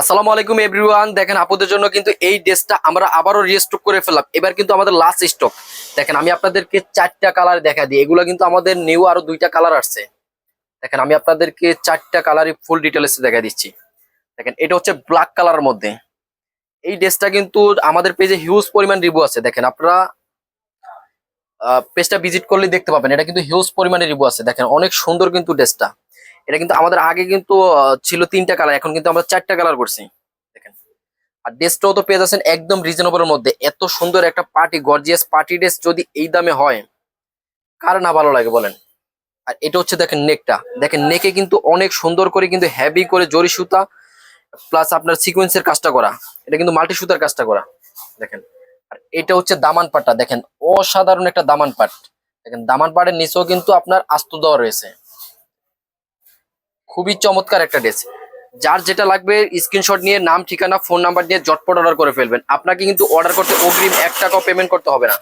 আসসালামু আলাইকুম এভরিওয়ান। দেখেন আপুদের জন্য কিন্তু এই ড্রেসটা আমরা আবারও রিস্টক করে ফেললাম। এবার কিন্তু আমাদের লাস্ট স্টক দেখেন, আমি আপনাদেরকে চারটা কালার দেখা দিই। এগুলো কিন্তু আমাদের নিউ আরও দুইটা কালার আসছে। দেখেন, আমি আপনাদেরকে চারটা কালারই ফুল ডিটেলস দেখা দিচ্ছি। দেখেন, এটা হচ্ছে ব্ল্যাক কালারের মধ্যে। এই ড্রেসটা কিন্তু আমাদের পেজে হিউজ পরিমাণ রিভিউ আছে। দেখেন, আপনারা পেজটা ভিজিট করলে দেখতে পাবেন। এটা কিন্তু হিউজ পরিমাণে রিভিউ আছে। দেখেন, অনেক সুন্দর কিন্তু ড্রেসটা। এটা কিন্তু আমাদের আগে কিন্তু ছিল তিনটা কালার এখন কিন্তু আমরা চারটা কালার করছি। দেখেন। আর ড্রেসটাও তো পেয়ে যাচ্ছেন একদম রিজনেবলের মধ্যে। এত সুন্দর একটা পার্টি গর্জিয়াস পার্টি ড্রেস যদি এই দামে হয়, কার না ভালো লাগে বলেন? আর এটা হচ্ছে দেখেন নেকটা দেখেন নেকে কিন্তু অনেক সুন্দর করে কিন্তু হেভি করে জরি সুতা প্লাস আপনার সিকোয়েন্সের কাজটা করা। এটা কিন্তু মাল্টি সুতার কাজটা করা। দেখেন। আর এটা হচ্ছে দামান পাটটা। দেখেন, অসাধারণ একটা দামান পাট। দেখেন, দামান পাটের নিচেও কিন্তু আপনার আস্ত দেওয়া রয়েছে। খুবই চমৎকার একটা ড্রেস। যার যেটা লাগবে স্ক্রিনশট নিয়ে, নাম, ঠিকানা ফোন নাম্বার নিয়ে জটপট অর্ডার করে ফেলবেন। আপনাকে কিন্তু অর্ডার করতে অগ্রিম এক টাকাও পেমেন্ট করতে হবে না।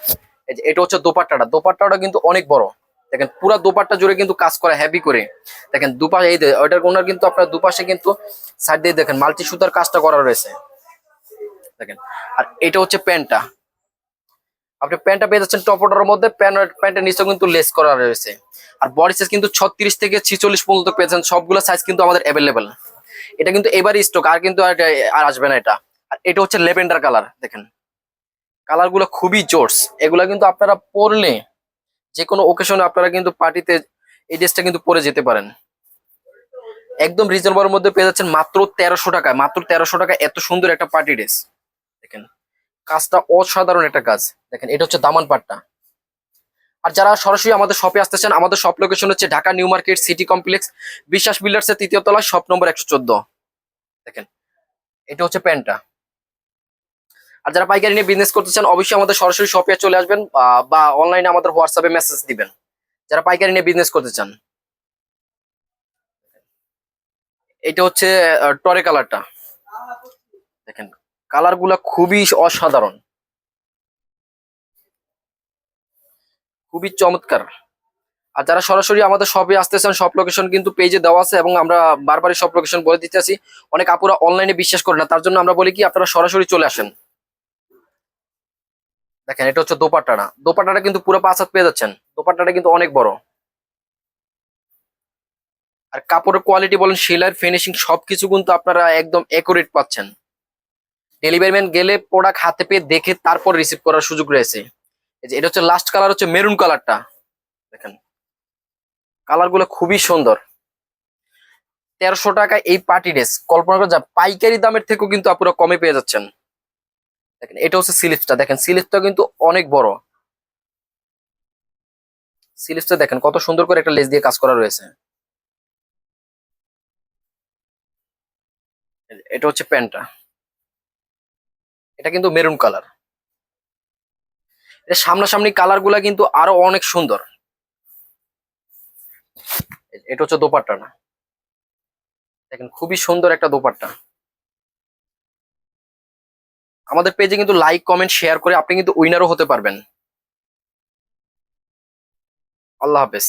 এটা হচ্ছে দোপাট্টাটা। দোপাট্টাটা কিন্তু অনেক বড়। দেখেন, পুরো দোপাট্টা জুড়ে কিন্তু কাজ করা হেভি করে। দেখেন, দুপাশে, এই ওইটার ওনার কিন্তু আপনার দুপাশে কিন্তু সাইড দিয়ে দেখেন মাল্টি সুতার কাজটা করা রয়েছে। দেখেন, আর এটা হচ্ছে প্যান্টটা। আপনি প্যান্টটা পেয়ে যাচ্ছেন টপ অর্ডারের মধ্যে প্যান্ট প্যান্টের নিচেও কিন্তু লেস করা রয়েছে। আর বডি সাইজ কিন্তু ছত্রিশ থেকে ছিচল্লিশ পর্যন্ত পেয়েছেন সবগুলো সাইজ কিন্তু আমাদের অ্যাভেলেবেল এটা কিন্তু এবারই স্টক আর কিন্তু আর আসবে না এটা। আর এটা হচ্ছে লেভেন্ডার কালার দেখেন। কালারগুলো খুবই জোর্স এগুলা কিন্তু আপনারা পরলে যে কোনো ওকেশনে আপনারা কিন্তু পার্টিতে এই ড্রেসটা কিন্তু পরে যেতে পারেন। একদম রিজনেবলের মধ্যে পেয়ে যাচ্ছেন মাত্র তেরোশো টাকায়, মাত্র তেরোশো টাকা এত সুন্দর একটা পার্টি ড্রেস কাজটা অসাধারণ একটা কাজ। দেখেন, এটা হচ্ছে দামান পাটটা। আর যারা সরাসরি আমাদের শপে আসতে চান, আমাদের শপ লোকেশন হচ্ছে Dhaka new market city complex, Biswas builders এর তৃতীয় তলা শপ নম্বর একশো চোদ্দ। দেখেন, এটা হচ্ছে প্যান্টটা। আর যারা পাইকারি নিয়ে বিজনেস করতে চান, অবশ্যই আমাদের সরাসরি শপে চলে আসবেন বা অনলাইনে আমাদের হোয়াটসঅ্যাপে মেসেজ দিবেন। যারা পাইকারি নিয়ে বিজনেস করতে চান। এটা হচ্ছে টরে কালারটা দেখেন কালারগুলা খুবই অসাধারণ। খুবই চমৎকার। আর যারা সরাসরি আমাদের শপে আসতে চান সব লোকেশন কিন্তু পেজে দেওয়া আছে এবং আমরা বারবারই সব লোকেশন বলে দিতে আছি। অনেক আপুরা অনলাইনে বিশ্বাস করে না, তার জন্য আমরা বলি কি, আপনারা সরাসরি চলে আসেন। দেখেন, এটা হচ্ছে দোপাট্টাটা। দোপাট্টাটা কিন্তু পুরো পাঁচ হাত পেয়ে যাচ্ছেন। দোপাট্টাটা কিন্তু অনেক বড়। আর কাপড়ের কোয়ালিটি বলেন সেলার ফিনিশিং সবকিছু কিন্তু আপনারা একদম একুরেট পাচ্ছেন। ডেলিভারি ম্যান গেলে প্রোডাক্ট হাতে পেয়ে দেখে তারপর রিসিভ করার সুযোগ রয়েছে। এটা হচ্ছে লাস্ট কালার হচ্ছে মেরুন কালারটা দেখেন। কালারগুলো খুবই সুন্দর। তেরোশো টাকা এই পার্টি ড্রেস কল্পনা করা যা, পাইকারি দামের থেকেও কিন্তু আপুরা কমে পেয়ে যাচ্ছেন। দেখেন, এটা হচ্ছে সিলিপসটা দেখেন সিলিপসটা কিন্তু অনেক বড়। সিলিপসটা দেখেন, কত সুন্দর করে একটা লেস দিয়ে কাজ করা রয়েছে। এটা হচ্ছে প্যান্টটা। এটা কিন্তু মেরুন কালার। এটা সামনাসামনি কালারগুলা কিন্তু আরও অনেক সুন্দর। এটা হচ্ছে দোপাট্টা না। দেখেন, খুবই সুন্দর একটা দোপাট্টা। আমাদের পেজে কিন্তু লাইক কমেন্ট শেয়ার করে আপনি কিন্তু উইনারও হতে পারবেন। আল্লাহ হাফেজ।